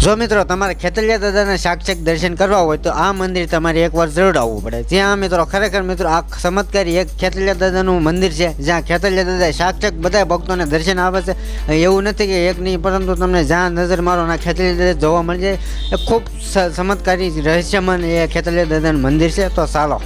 જો મિત્રો, તમારે ખેતલિયા દાદાના સાક્ષાત દર્શન કરવા હોય તો આ મંદિર તમારે એકવાર જરૂર આવવું પડે. ત્યાં મિત્રો, ખરેખર મિત્રો, આ ચમત્કારી એક ખેતલિયા દાદાનું મંદિર છે, જ્યાં ખેતલિયા દાદા સાક્ષાત બધા ભક્તોને દર્શન આપે છે. એવું નથી કે એક નહીં, પરંતુ તમને જ્યાં નજર મારો ના ખેતલિયા દાદા જોવા મળી જાય, એ ખૂબ ચમત્કારી રહસ્યમન એ ખેતલિયા દાદાનું મંદિર છે. તો ચાલો.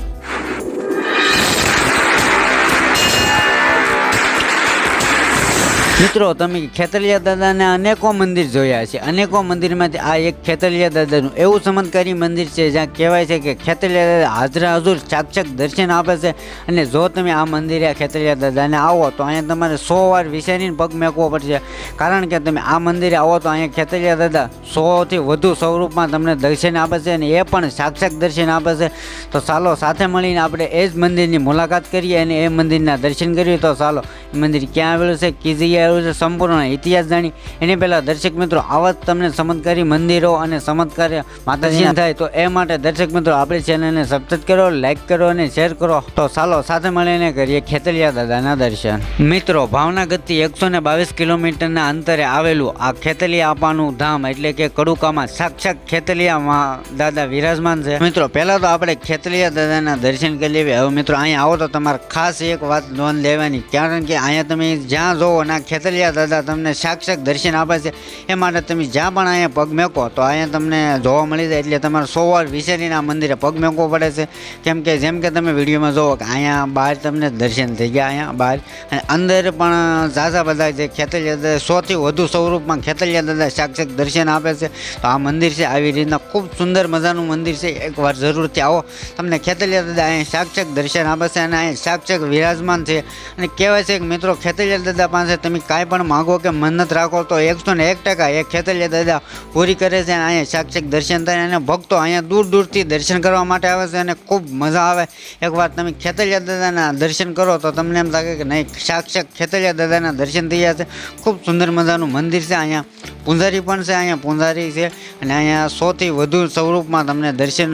મિત્રો, તમે ખેતલિયા દાદાના અનેકો મંદિર જોયા છે. અનેકો મંદિરમાંથી આ એક ખેતલિયા દાદાનું એવું ચમત્કારી મંદિર છે, જ્યાં કહેવાય છે કે ખેતલિયા દાદા હાજરા હજુર ચાકચક દર્શન આપે છે અને જો તમે આ મંદિરે ખેતલિયા દાદાને આવો, તો અહીંયા તમારે સો વાર વિચારીને પગ મેકવો પડશે. કારણ કે તમે આ મંદિરે આવો, તો અહીંયા ખેતલિયા દાદા સોથી વધુ સ્વરૂપમાં તમને દર્શન આપે છે અને એ પણ સાક્ષાત દર્શન આપે છે. તો ચાલો, સાથે મળીને આપણે એ જ મંદિરની મુલાકાત કરીએ અને એ મંદિરના દર્શન કરીએ. તો ચાલો મંદિર ક્યાં આવેલું છે જગ્યાએ આવેલું છે સંપૂર્ણ ઇતિહાસ જાણી. એની પહેલાં દર્શક મિત્રો આવા જ તમને ચમત્કારી મંદિરો અને ચમત્કારી માતાજી થાય તો એ માટે દર્શક મિત્રો આપણી ચેનલને સબસ્ક્રાઈબ કરો લાઈક કરો અને શેર કરો. તો ચાલો સાથે મળીને કરીએ ખેતલિયા દાદાના દર્શન. મિત્રો ભાવનગરથી એકસો ને બાવીસ કિલોમીટરના અંતરે આવેલું આ ખેતલિયા આપાનું ધામ એટલે કે કડુકામાં સાક્ષાત ખેતલિયામાં દાદા વિરાજમાન છે. મિત્રો પહેલાં તો આપણે ખેતલિયા દાદાના દર્શન કરી લેવી. હવે મિત્રો અહીંયા આવો તો તમારે ખાસ એક વાત નોંધ લેવાની કારણ કે અહીંયા તમે જ્યાં જોવો અને ખેતલિયા દાદા તમને સાક્ષાત દર્શન આપે છે. એ માટે તમે જ્યાં પણ અહીંયા પગ મેકો તો અહીંયા તમને જોવા મળી જાય. એટલે તમારે સો વાર વિચારીને આ મંદિરે પગ મેકવો પડે છે. કેમ કે જેમ કે તમે વિડીયોમાં જોવો કે અહીંયા બહાર તમને દર્શન થઈ ગયા અહીંયા બહાર. અને અંદર પણ ઝાઝા બધા જે ખેતલિયા દાદા સોથી વધુ સ્વરૂપમાં ખેતલિયા દાદા સાક્ષાત દર્શન આપે છે. તો આ મંદિર છે, આવી રીતના ખૂબ સુંદર મજાનું મંદિર છે. એકવાર જરૂરથી આવો. તમને ખેતલિયા દાદા અહીંયા સાક્ષાત દર્શન આપે છે અને અહીંયા સાક્ષાત વિરાજમાન છે. અને કહેવાય છે કે મિત્રો ખેતલિયા દાદા પાસે તમે કાંઈ પણ માગો કે મન્નત રાખો તો એકસો ને એક ટકા એ ખેતલિયા દાદા પૂરી કરે છે અને અહીંયા સાક્ષાત દર્શન થાય અને ભક્તો અહીંયા દૂર દૂરથી દર્શન કરવા માટે આવે છે અને ખૂબ મજા આવે. એકવાર તમે ખેતલિયા દાદાના દર્શન કરો તો તમને એમ લાગે કે નહીં, સાક્ષાત ખેતલિયા દાદાના દર્શન થઈ ગયા છે. ખૂબ સુંદર મજાનું મંદિર છે અહીંયા. પૂંજારી પણ છે, અહીંયા પૂંજારી છે અને અહીંયા સૌથી વધુ સ્વરૂપમાં તમને દર્શન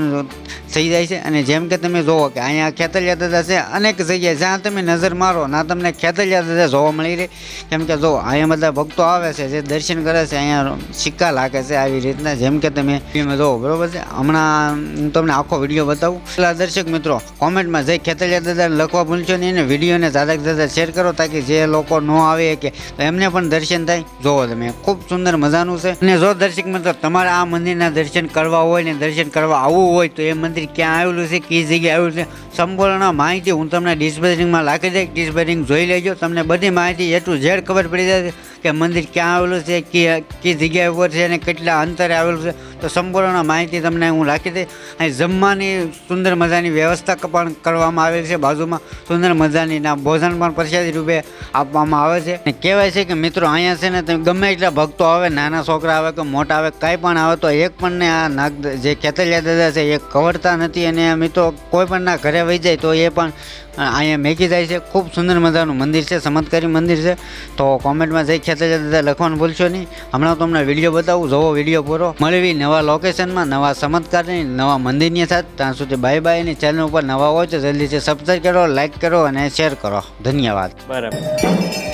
થઈ જાય છે. અને જેમ કે તમે જુઓ કે અહીંયા ખેતલિયા દાદા છે, અનેક જગ્યાએ જ્યાં તમે નજર મારો ના તમને ખેતલિયા દાદા જોવા મળી રહે. કેમ કે જો, અહીંયા બધા ભક્તો આવે છે, જે દર્શન કરે છે, અહીંયા સિક્કા લાગે છે આવી રીતના. જેમ કે તમે જુઓ બરોબર છે? હમણાં હું તમને આખો વીડિયો બતાવું. પેલા દર્શક મિત્રો, કોમેન્ટમાં જય ખેતલિયા દાદા લખવા ભૂલશો નહીં અને વિડીયોને દાદા દાદા શેર કરો તાકી જે લોકો ન આવે કે એમને પણ દર્શન થાય. જોવો તમે, ખૂબ સુંદર મજાનું છે. અને જો દર્શક મિત્રો, તમારે આ મંદિરના દર્શન કરવા હોય ને દર્શન કરવા આવવું હોય તો એ મંદિર ક્યાં આવેલું છે, કઈ જગ્યાએ આવેલું છે, સંપૂર્ણ માહિતી હું તમને ડિસ્પેચિંગમાં લાખી દઈશ. ડિસ્પેરિંગ જોઈ લેજો. તમને બધી માહિતી એ ટુ ઝેડ ખબર પડી જાય કે મંદિર ક્યાં આવેલું છે, કી કઈ જગ્યા ઉપર છે અને કેટલા અંતરે આવેલું છે. તો સંપૂર્ણ માહિતી તમને હું રાખી દઈશ. અહીં જમવાની સુંદર મજાની વ્યવસ્થા પણ કરવામાં આવેલી છે. બાજુમાં સુંદર મજાની ભોજન પણ પ્રસાદી રૂપે આપવામાં આવે છે. અને કહેવાય છે કે મિત્રો અહીંયા છે ને તમે ગમે એટલા ભક્તો આવે, નાના છોકરા આવે કે મોટા આવે, કાંઈ પણ આવે, તો એક પણ ને આ નાગ જે ખેતલિયા દાદા છે એ કવરતા નથી અને મિત્રો કોઈ પણ ના ઘરે વહી જાય તો એ પણ અહીંયા મેકી જાય છે. ખૂબ સુંદર મજાનું મંદિર છે, ચમત્કારી મંદિર છે. તો કોમેન્ટમાં જઈ ખેતલિયા દાદા લખવાનું ભૂલશો નહીં. હમણાં તમને વીડિયો બતાવું, જોવો વીડિયો પૂરો. મળવી નવા લોકેશનમાં નવા ચમત્કારની, નવા મંદિરની સાથે. ત્યાં સુધી બાય બાયની ચેનલ ઉપર નવા હોય તો જલ્દીથી સબસ્ક્રાઈબ કરો લાઈક કરો અને શેર કરો. ધન્યવાદ. બરાબર.